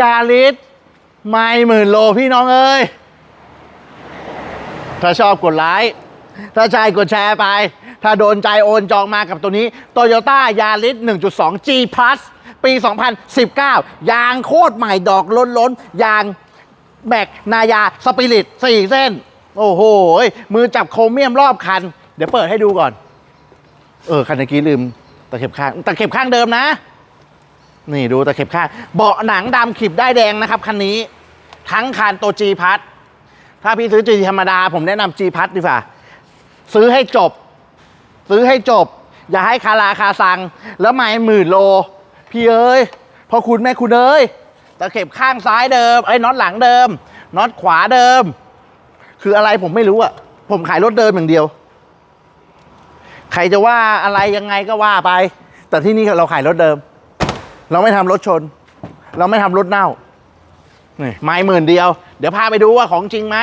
ยาลิสไม่หมื่นโลพี่น้องเอ้ย ถ้าชอบกดไลค์ ถ้าใช่กดแชร์ไป ถ้าโดนใจโอนจองมากับตัวนี้ Toyota Yaris 1.2 G Plus ปี 2019 ยางโคตรใหม่ดอกล้นล้นๆยางแบกนายาสปิริต4เส้น โอ้โห มือจับโครเมียมรอบคัน เดี๋ยวเปิดให้ดูก่อน เออ คันเมื่อกี้ลืมตะเข็บข้างตะเข็บข้างเดิมนะ นี่ดูตะเข็บข้างเบาะหนังดำขีบได้แดงนะครับคันนี้ ทั้งคันตัว G พัทถ้าพี่ซื้อ G ธรรมดา ผมแนะนำ G พัทดีกว่า ซื้อให้จบ ซื้อให้จบ อย่าให้คาราคาซัง แล้วไม่หมื่นโล พี่เอ้ยพอคุณแม่คุณเอ้ยตะเข็บข้างซ้ายเดิมไอ้ยน็อตหลังเดิมน็อตขวาเดิม คืออะไรผมไม่รู้อะผมขายรถเดิมอย่างเดียว ใครจะว่าอะไรยังไงก็ว่าไป แต่ที่นี่เราขายรถเดิม เราไม่ทำรถชน เราไม่ทำรถเน่านี่ไม่หมื่นเดียว เดี๋ยวพาไปดูว่าของจริงไหม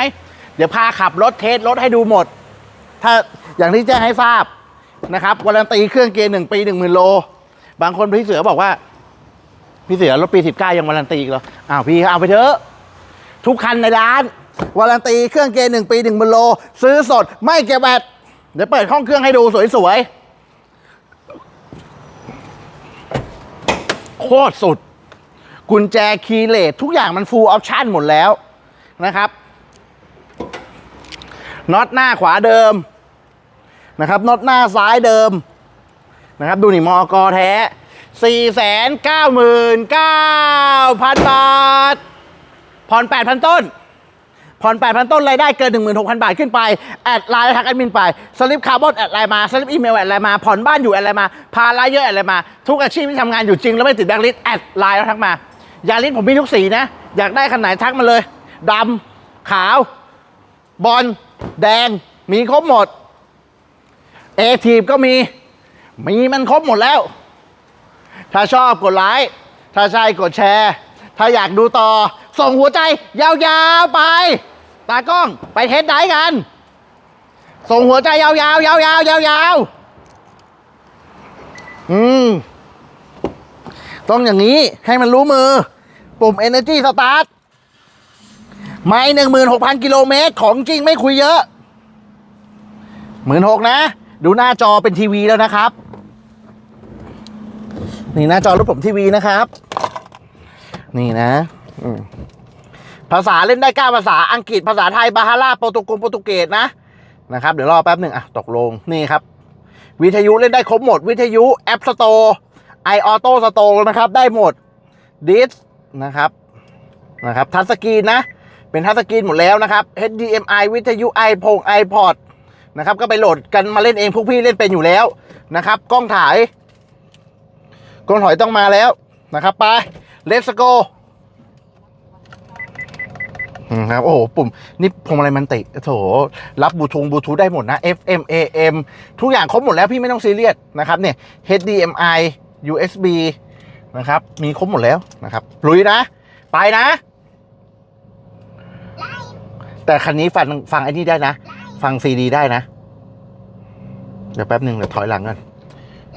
เดี๋ยวพาขับรถเทสรถให้ดูหมด ถ้าอย่างที่แจ้งให้ทราบนะครับวารันตีเครื่องเกียร์หนึ่งปีหนึ่งหมื่นโล บางคนพี่เสือบอกว่า พี่เสือรถปีสิบเก้ายังวารันตีอีกเหรออ้าวพี่เอาไปเถอะ ทุกคันในร้านวารันตีเครื่องเกียร์หนึ่งปีหนึ่งหมื่นโล ซื้อสดไม่เก็บแบตเดี๋ยวเปิดห้องเครื่องให้ดูสวยๆ โคตรสุด กุญแจคีย์เลสทุกอย่างมันฟูลออปชั่นหมดแล้วนะครับน็อตหน้าขวาเดิมนะครับน็อตหน้าซ้ายเดิมนะครับดูนี่มอกอแท้ 499,000 บาทผ่อน 8,000 ต้น ผ่อน 8,000 ต้นรายได้เกิน 16,000 บาทขึ้นไป แอดไลน์ทักแอดมินไป สลิปคาร์บอนแอดไลน์มา สลิปอีเมลแอดไลน์มา ผ่อนบ้านอยู่แอดไลน์มา พาร้ายเยอะแอดไลน์มา ทุกอาชีพที่ทำงานอยู่จริงแล้วไม่ติดแบงค์ลิสต์แอดไลน์แล้วทักมา ยาลิสผมมีทุกสีนะ อยากได้คันไหนทักมาเลยดำขาว บอล แดง มีครบหมด เอทีฟก็มี มีมันครบหมดแล้ว ถ้าชอบกดไลค์ ถ้าใช่กดแชร์ ถ้าอยากดูต่อ ส่งหัวใจยาวๆไป ตากล้องไปเทสได้กัน ส่งหัวใจยาวๆยาวๆยาวๆอืม ต้องอย่างนี้ให้มันรู้มือ ปุ่ม Energy Start ไม่หนึ่งหมื่นหกพันกิโลเมตรของจริงไม่คุยเยอะหมื่นหกนะ ดูหน้าจอเป็นทีวีแล้วนะครับ นี่หน้าจอรถผมทีวีนะครับ นี่นะ อืม ภาษาเล่นได้เก้าภาษาอังกฤษภาษาไทยบาฮาร่าโปรตุกงโปรตุเกสนะนะครับเดี๋ยวรอแป๊บหนึ่งอะตกลงนี่ครับ วิทยุเล่นได้ครบหมด วิทยุแอปสโตร์ไอออโต้สโตร์นะครับ ได้หมดดิสนะครับนะครับทัชสกรีนนะ เป็นทัชสกรีนหมดแล้วนะครับ HDMI วิทยุ iPod iPod นะครับก็ไปโหลดกันมาเล่นเองพวกพี่เล่นเป็นอยู่แล้วนะครับ กล้องถ่ายกล้องถอยต้องมาแล้วนะครับ ไป let's go นะครับโอ้โหปุ่มนี่พวงมาลัยมันติโถรับบลูทูธบลูทูธได้หมดนะ FM AM ทุกอย่างครบหมดแล้วพี่ไม่ต้องซีเรียสนะครับเนี่ย HDMI USB นะครับ มีครบหมดแล้วนะครับลุยนะ ไปนะ แต่คันนี้ฟังฟังไอ้นี่ได้นะ ฟังซีดีได้นะ เดี๋ยวแป๊บหนึ่งเดี๋ยวถอยหลังกัน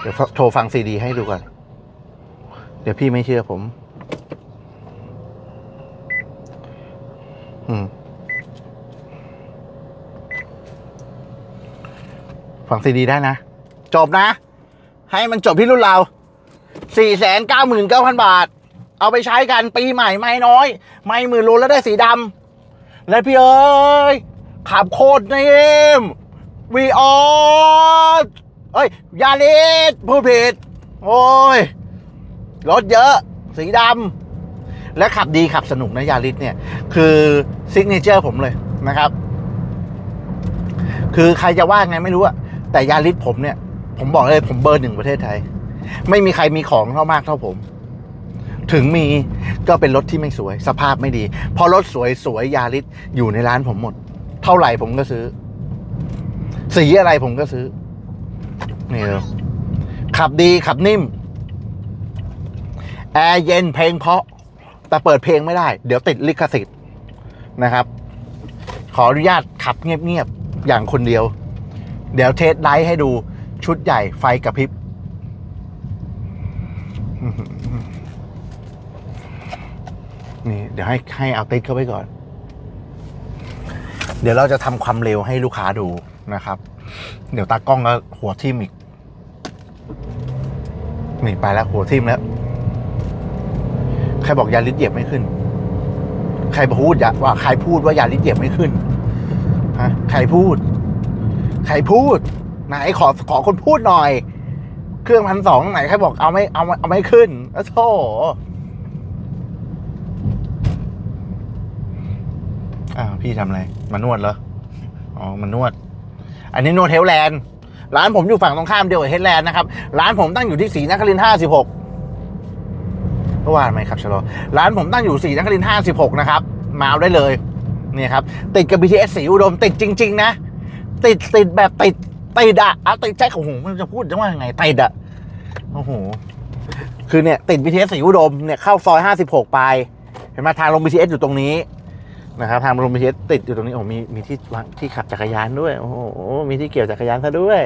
เดี๋ยวโทรฟังซีดีให้ดูก่อน เดี๋ยวพี่ไม่เชื่อผม อืมฟังซีดีได้นะ จบนะ ให้มันจบที่รุ่นเราสี่แสนเก้าหมื่นเก้าพันบาท เอาไปใช้กันปีใหม่ไม่น้อย ไม่หมื่นโลแล้วได้สีดำและพี่เอ้ย ขับโคตรเนมวีออเอ้ย ยาลิสพูดผิด โอ้ย รถเยอะ สีดำ และขับดีขับสนุกนะยาริสเนี่ย คือซิกเนเจอร์ผมเลยนะครับ คือใครจะว่าไงไม่รู้อะแต่ยาริสผมเนี่ย ผมบอกเลยผมเบอร์หนึ่งประเทศไทย ไม่มีใครมีของเท่ามากเท่าผม ถึงมีก็เป็นรถที่ไม่สวย สภาพไม่ดี พอรถสวยสวยยาริสอยู่ในร้านผมหมด เท่าไหร่ผมก็ซื้อ สีอะไรผมก็ซื้อนี่เลยขับดีขับนิ่ม แอร์เย็นเพลงเพราะ แต่เปิดเพลงไม่ได้ เดี๋ยวติดลิขสิทธิ์นะครับ ขออนุญาตขับเงียบๆ อย่างคนเดียว เดี๋ยวเทสไลท์ให้ดูชุดใหญ่ไฟกระพริบนี่เดี๋ยวให้ให้เอาติดเข้าไปก่อน เดี๋ยวเราจะทำความเร็วให้ลูกค้าดูนะครับ เดี๋ยวตากล้องก็หัวทิ่มอีก นี่ไปแล้วหัวทิ่มแล้ว ใครบอกยาลิดเหยียบไม่ขึ้น ใครพูดอย่าว่าใครพูดว่ายาลิดเหยียบไม่ขึ้นฮะใครพูด ใครพูด ไหนขอขอคนพูดหน่อย เครื่องพันสองไหนใครบอกเอาไม่เอาไม่เอาไม่ขึ้นโอ้โธ่อ้าวพี่ทำอะไร มานวดเหรอ อ๋อ มานวด อันนี้นวดเฮลแลนด์ ร้านผมอยู่ฝั่งตรงข้ามเดียวกับเฮลแลนด์นะครับ ร้านผมตั้งอยู่ที่ศรีนครินทร์ห้าสิบหก เมื่อวานไหมครับชะลอร้านผมตั้งอยู่ศรีนครินห้าสิบหกนะครับ มาเอาได้เลยนี่ครับ ติดกับ BTS สีอุดมติดจริง ๆ นะ ติดติดแบบติดติดอะเอาติดใจของหูมันจะพูดจะว่ายังไงติดอะโอ้โหคือเนี่ยติด BTS สีอุดมเนี่ยเข้าซอย56ไป เห็นไหมทางลง BTS อยู่ตรงนี้นะครับทางลง BTS ติดอยู่ตรงนี้โอ้มีมีที่วางที่ขับจักรยานด้วยโอ้โหมีที่เกี่ยวจักรยานซะด้วย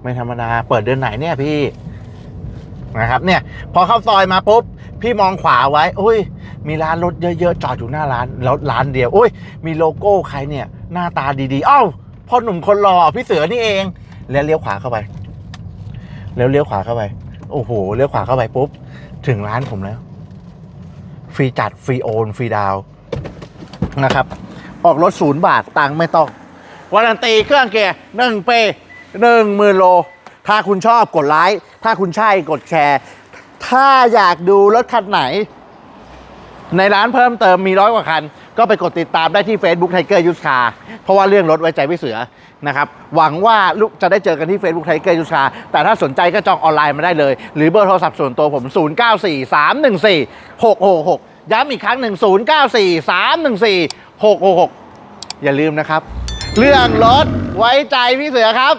ไม่ธรรมดาเปิดเดือนไหนเนี่ยพี่นะครับเนี่ยพอเข้าซอยมาปุ๊บ พี่มองขวาไว้อุ้ย มีร้านรถเยอะๆจอดอยู่หน้าร้านแล้วร้านเดียวอุ้ย มีโลโก้ใครเนี่ย หน้าตาดีๆเอ้าพ่อหนุ่มคนหล่อพี่เสือนี่เอง แล้วเลี้ยวขวาเข้าไป แล้วเลี้ยวขวาเข้าไป โอ้โหเลี้ยวขวาเข้าไปปุ๊บถึงร้านผมแล้ว ฟรีจัดฟรีโอนฟรีดาวนะครับ ออกรถศูนย์บาทตังค์ไม่ต้องวารันตีเครื่องเกียร์หนึ่งเปหนึ่งหมื่นโล ถ้าคุณชอบกดไลค์ ถ้าคุณใช่กดแชร์ ถ้าอยากดูรถคันไหน ในร้านเพิ่มเติมมีร้อยกว่าคัน ก็ไปกดติดตามได้ที่ Facebook Tiger u s c a r เพราะว่าเรื่องรถไว้ใจพี่เสือนะครับ หวังว่าลูกจะได้เจอกันที่ Facebook Tiger u s c a r แต่ถ้าสนใจก็จองออนไลน์มาได้เลย หรือเบอร์โทรศัพท์ส่วนตัวผม 0943146666 ย้ำอีกครั้งหนึ่ง0943146666 อย่าลืมนะครับ เรื่องรถไว้ใจพี่เสือครับ